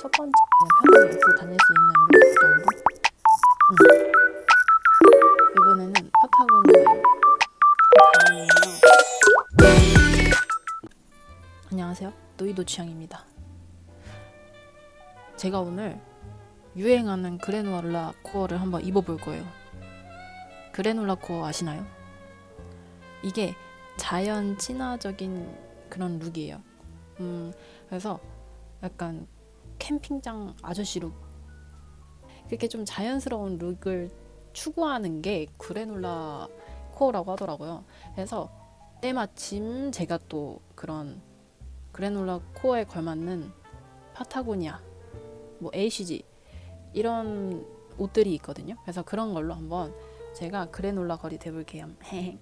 첫 번째는 편하게 입고 다닐 수 있는 룩 정도? 응. 이번에는 파타고니아예요. 그 다음에는요. 안녕하세요. 노이도 취향입니다. 제가 오늘 유행하는 그래놀라 코어를 한번 입어볼 거예요. 그래놀라 코어 아시나요? 이게 자연 친화적인 그런 룩이에요. 음, 그래서 약간 캠핑장 아저씨 룩. 그렇게 좀 자연스러운 룩을 추구하는 게 그래놀라 코어라고 하더라고요. 그래서 때마침 제가 또 그런 그래놀라 코어에 걸맞는 파타고니아, 뭐 ACG 이런 옷들이 있거든요. 그래서 그런 걸로 한번 제가 그래놀라 거리 돼볼게요.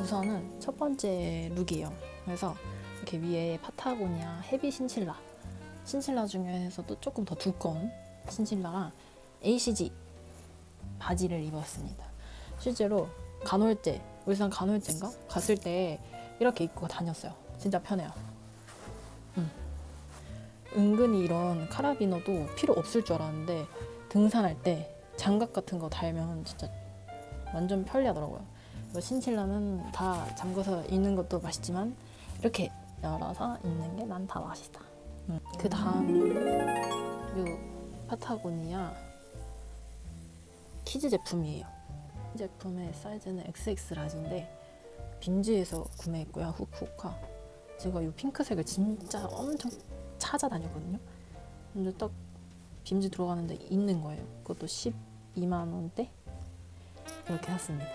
우선은 첫 번째 룩이에요. 그래서 이렇게 위에 파타고니아 헤비 신칠라, 신칠라 중에서도 조금 더 두꺼운 신칠라랑 ACG 바지를 입었습니다. 실제로 간헐제, 울산 간헐제인가 갔을 때 이렇게 입고 다녔어요. 진짜 편해요. 음. 은근히 이런 카라비너도 필요 없을 줄 알았는데 등산할 때 장갑 같은 거 달면 진짜 완전 편리하더라고요. 이거 신칠라는 다 잠궈서 입는 것도 맛있지만 이렇게 열어서 입는 게 난 다 맛있다. 음. 그 다음 요 파타고니아 키즈 제품이에요. 이 제품의 사이즈는 XX 라지인데 빈지에서 구매했고요. 후쿠오카. 제가 이 핑크색을 진짜 엄청 찾아다녔거든요. 근데 딱 빔즈 들어가는데 있는 거예요. 그것도 12만 원대 이렇게 샀습니다.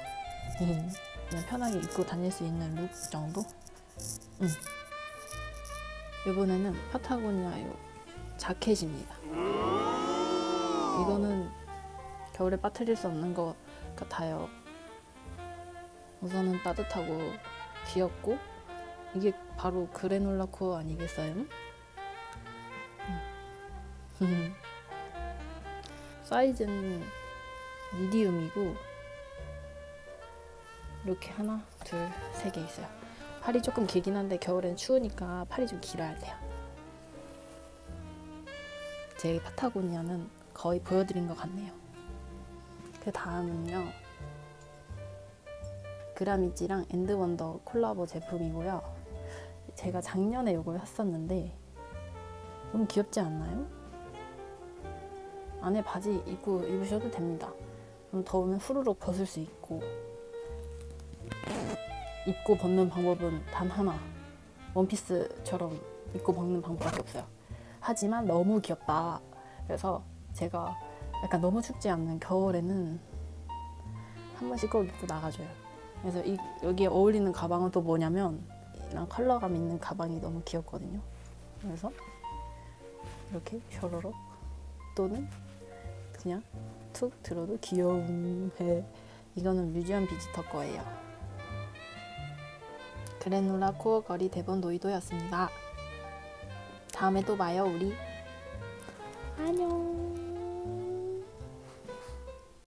음, 그냥 편하게 입고 다닐 수 있는 룩 정도? 음. 이번에는 파타고니아 요 자켓입니다. 이거는 겨울에 빠뜨릴 수 없는 것 같아요. 우선은 따뜻하고 귀엽고 이게 바로 그래놀라 코어 아니겠어요? 음. 사이즈는 미디움이고 이렇게 하나, 둘, 세 개 있어요. 팔이 조금 길긴 한데 겨울엔 추우니까 팔이 좀 길어야 돼요. 제 파타고니아는 거의 보여드린 것 같네요. 그 다음은요. 그라미지랑 엔드원더 콜라보 제품이고요. 제가 작년에 이걸 샀었는데 너무 귀엽지 않나요? 안에 바지 입고 입으셔도 됩니다. 좀 더우면 후루룩 벗을 수 있고 입고 벗는 방법은 단 하나 원피스처럼 입고 벗는 방법밖에 없어요. 하지만 너무 귀엽다. 그래서 제가 약간 너무 춥지 않는 겨울에는 한 번씩 꼭 입고 나가줘요. 그래서 이, 여기에 어울리는 가방은 또 뭐냐면 이런 컬러감 있는 가방이 너무 귀엽거든요. 그래서 이렇게 셔로록 또는 그냥 툭 들어도 귀여운 해. 이거는 뮤지엄 비지터 거예요. 그래놀라 코어 거리 대본 노이도였습니다. 다음에 또 봐요 우리. 안녕.